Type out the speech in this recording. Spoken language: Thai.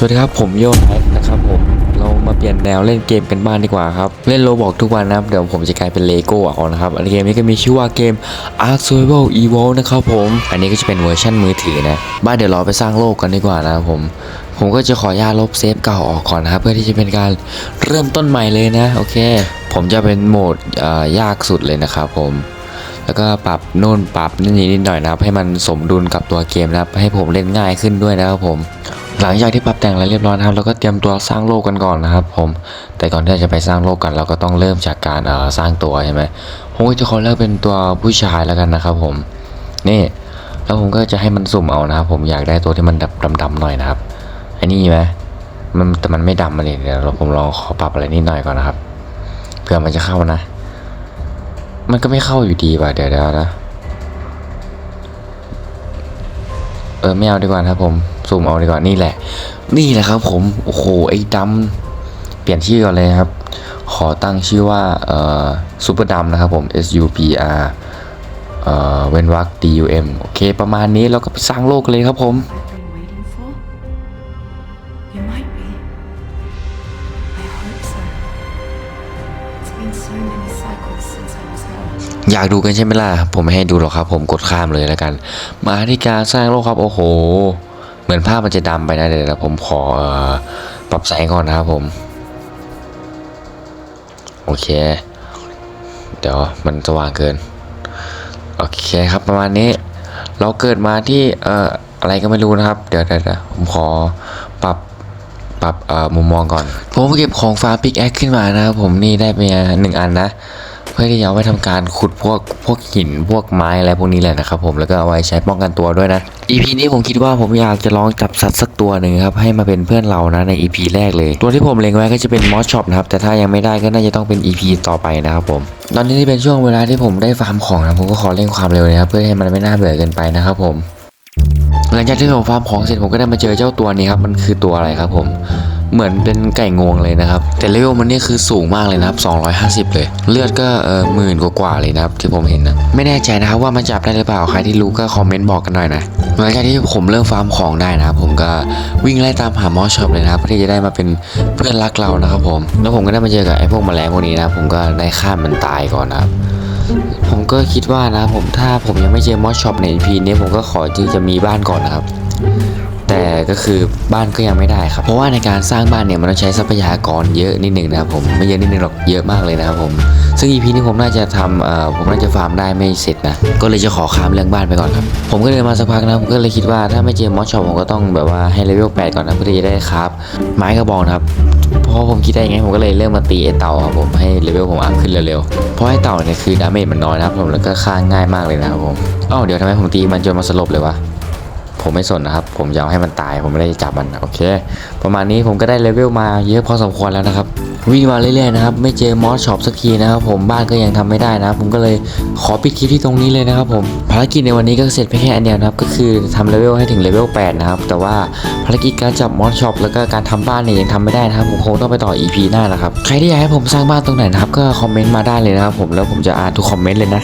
สวัสดีครับผมโยนแฮกนะครับผมเรามาเปลี่ยนแนวเล่นเกมกันบ้างดีกว่าครับ เล่นโลบอกทุกวันนะครับเดี๋ยวผมจะกลายเป็นเลโก้เอานะครับ อันเกมนี้ก็มีชื่อว่าเกม Ark Survival Evolve นะครับผม อันนี้ก็จะเป็นเวอร์ชันมือถือนะ บ้านเดี๋ยวเราไปสร้างโลกกันดีกว่านะครับผม ผมก็จะขอญาตลบเซฟเก่าออกก่อนนะครับเพื่อที่จะเป็นการเริ่มต้นใหม่เลยนะโอเค ผมจะเป็นโหมดยากสุดเลยนะครับผมแล้วก็ปรับโน่นปรับนี่นิดหน่อยนะครับ ให้มันสมดุลกับตัวเกมนะครับ ให้ผมเล่นง่ายขึ้นด้วยนะครับผม หลังจากที่ปรับแต่งอะไรเรียบร้อยนะครับเราก็เตรียมตัวสร้างโลกกันก่อนนะครับ ผมแต่ก่อนที่เราจะไปสร้างโลกกัน เราก็ต้องเริ่มจากการเอ่อสร้างตัวใช่ไหมผมจะขอเลือกเป็นตัวผู้ชายแล้วกันนะครับ ผมนี่แล้วผมก็จะให้มันสุ่มเอานะครับ ผมอยากได้ตัวที่มันดำๆหน่อยนะครับอ้นี่ไหมมันแต่มันไม่ดำมาเลยเดี๋ยวเราผมลองขอปรับอะไรนิดหน่อยก่อนนะครับเผื่อมันจะเข้านะ มันก็ไม่เข้าอยู่ดีว่ะเดี๋ยวเดี๋ยวนะ เออไม่เอาดีกว่าครับผมซูมเอาดีกว่านี่แหละ นี่แหละครับผมโอ้โหไอ้ดำเปลี่ยนชื่อก่อนเลยครับ ขอตั้งชื่อว่าเอ่อซูเปอร์ดำนะครับผม S U P R เอ่อเวนวรรค D U M โอเค ประมาณนี้เราก็ไปสร้างโลกเลยครับผม I hope so. It's been so many cycles อยากดูกันใช่ไหมล่ะ ผมไม่ให้ดูหรอกครับ ผมกดข้ามเลยแล้วกัน มาที่การสร้างโลกครับโอ้โห เหมือนภาพมันจะดำไปนะเดี๋ยวผมขออปรับแสงก่อนนะครับผม โอเค เดี๋ยวมันสว่างเกิน โอเคครับประมาณนี้ เราเกิดมาที่เอ่ออะไรก็ไม่รู้นะครับ เดี๋ยวเดี๋ยวผมขอปรับปรับเอ่อมุมมองก่อน ผมเก็บของฟ้าปิกแอคขึ้นมานะครับผมนี่ได้ไปหนึ่งอันนะ พื่อที่จะเอาไว้ทำการขุดพวกพวกหินพวกไม้อะไรพวกนี้แหละนะครับผมแล้วก็เอาไว้ใช้ป้องกันตัวด้วยนะ EP นี้ผมคิดว่าผมอยากจะลองจับสัตว์สักตัวหนึ่งครับให้มาเป็นเพื่อนเรานะใน EP แรกเลย ตัวที่ผมเล็งไว้ก็จะเป็นมอสช็อปนะครับแต่ถ้ายังไม่ได้ก็น่าจะต้องเป็น EP ต่อไปนะครับผมตอนนี้ที่เป็นช่วงเวลาที่ผมได้ฟาร์มของนะผมก็ขอเร่งความเร็วนะครับเพื่อให้มันไม่น่าเบื่อเกินไปนะครับผมหลังจากที่ผมฟาร์มของเสร็จผมก็ได้มาเจอเจ้าตัวนี้ครับมันคือตัวอะไรครับผม เหมือนเป็นไก่งวงเลยนะครับ แต่เลเวลมันนี่คือสูงมากเลยนะครับ 250 เลย เลือดก็เออหมื่นกว่าๆเลยนะครับที่ผมเห็นนะ ไม่แน่ใจนะครับว่ามันจับได้หรือเปล่าใครที่รู้ก็คอมเมนต์บอกกันหน่อยนะหลังจากที่ผมเริ่มฟาร์มของได้นะครับผมก็วิ่งไล่ตามหามอสช็อปเลยนะครับเพื่อที่จะได้มาเป็นเพื่อนรักเรานะครับผม แล้วผมก็ได้มาเจอกับไอ้พวกแมลงพวกนี้นะผมก็ได้ฆ่ามันตายก่อนนะครับผมก็คิดว่านะผมถ้าผมยังไม่เจอมอสช็อปใน EP นี้ผมก็ขอที่จะมีบ้านก่อนนะครับ ก็คือบ้านก็ยังไม่ได้ครับ เพราะว่าในการสร้างบ้านเนี่ยมันต้องใช้ทรัพยากรเยอะนิดหนึ่งนะครับผมไม่เยอะนิดหนึ่งหรอกเยอะมากเลยนะครับผม ซึ่ง EP นี้ผมน่าจะทำเอ่อผมน่าจะฟาร์มได้ไม่เสร็จนะก็เลยจะขอข้ามเรื่องบ้านไปก่อนครับผมก็เลยมาสักพักนะผมก็เลยคิดว่าถ้าไม่เจอมอสช็อปผมก็ต้องแบบว่าให้เลเวล8ก่อนนะเพื่อที่จะได้ครับไม้กระบองนะครับเพราะผมคิดได้ยังไงผมก็เลยเริ่มมาตีไอเต่าครับผมให้เลเวลผมอัพขึ้นเร็วๆ เพราะไอเต่าเนี่ยคือดาเมจมันน้อยนะครับผมแล้วก็ฆ่าง่ายมากเลยนะครับผมอ้าวเดี๋ยวทำไมผมตีมันจนมันสลบเลยวะ ผมไม่สนนะครับ ผมจะเอาให้มันตาย ผมไม่ได้จับมันโอเค ประมาณนี้ผมก็ได้เลเวลมาเยอะพอสมควรแล้วนะครับวิ่งมาเรื่อยๆนะครับไม่เจอมอสช็อปสักทีนะครับผมบ้านก็ยังทำไม่ได้นะผมก็เลยขอปิดคลิปที่ตรงนี้เลยนะครับผมภารกิจในวันนี้ก็เสร็จไปแค่อันเดียวนะครับก็คือทำเลเวลให้ถึงเลเวล8นะครับแต่ว่าภารกิจการจับมอสช็อปแล้วก็การทำบ้านเนี่ยยังทำไม่ได้นะครับผมคงต้องไปต่อ EP หน้านะครับใครที่อยากให้ผมสร้างบ้านตรงไหนนะครับก็คอมเมนต์มาได้เลยนะครับผมแล้วผมจะอ่านทุกคอมเมนต์เลยนะ